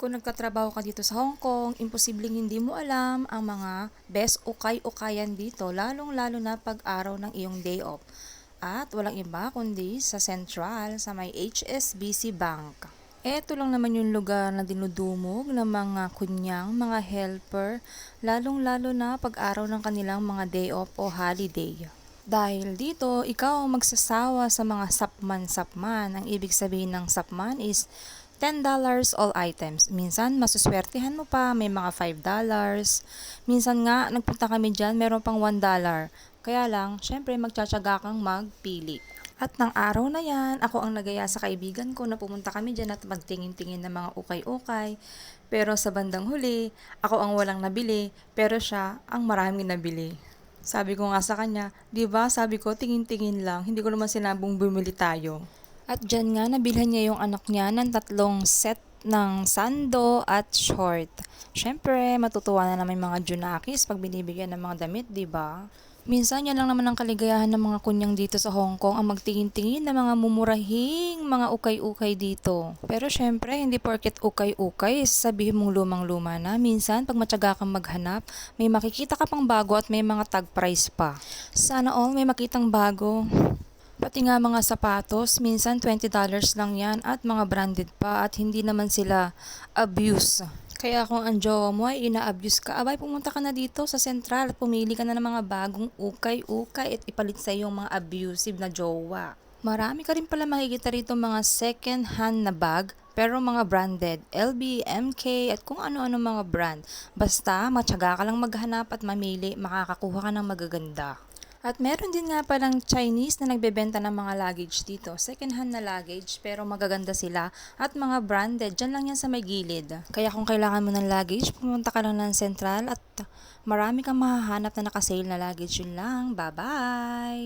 Kung nagtatrabaho ka dito sa Hong Kong, imposibleng hindi mo alam ang mga best ukay-ukayan dito, lalong-lalo na pag araw ng iyong day off. At walang iba kundi sa Central, sa may HSBC Bank. Eto lang naman yung lugar na dinudumog ng mga kunyang, mga helper, lalong-lalo na pag araw ng kanilang mga day off o holiday. Dahil dito, ikaw ang magsasawa sa mga sapman-sapman. Ang ibig sabihin ng sapman is $10 all items. Minsan, masuswertihan mo pa, may mga $5. Minsan nga, nagpunta kami dyan, meron pang $1. Kaya lang, syempre, magtsatsaga kang magpili. At ng araw na yan, ako ang nagaya sa kaibigan ko na pumunta kami dyan at magtingin-tingin ng mga ukay-ukay. Pero sa bandang huli, ako ang walang nabili, pero siya ang maraming nabili. Sabi ko nga sa kanya, di ba sabi ko tingin-tingin lang, hindi ko naman sinabong bumili tayo. At dyan nga nabilhan niya yung anak niya ng tatlong set ng sando at short. Siyempre, matutuwa na naman yung mga junakis pag binibigyan ng mga damit, di ba? Minsan yan lang naman ang kaligayahan ng mga kunyang dito sa Hong Kong ang magtingin-tingin ng mga mumurahing mga ukay-ukay dito. Pero syempre, hindi porket ukay-ukay, sabihin mong lumang-luma na. Minsan, pag matyaga kang maghanap, may makikita ka pang bago at may mga tag price pa. Sana all may makitang bago. Pati nga mga sapatos, minsan $20 lang yan at mga branded pa at hindi naman sila abuse. Kaya kung ang jowa mo ay ina-abuse ka, abay pumunta ka na dito sa sentral pumili ka na ng mga bagong ukay-ukay at ipalit sa yung mga abusive na jowa. Marami ka rin pala makikita rito mga second hand na bag pero mga branded, LB, MK at kung ano-ano mga brand. Basta matyaga ka lang maghanap at mamili, makakakuha ka ng magaganda. At meron din nga palang Chinese na nagbebenta ng mga luggage dito. Second hand na luggage pero magaganda sila at mga branded. Diyan lang yan sa may gilid. Kaya kung kailangan mo ng luggage, pumunta ka lang ng Central at marami kang mahahanap na nakasale na luggage. Yun lang. Bye-bye!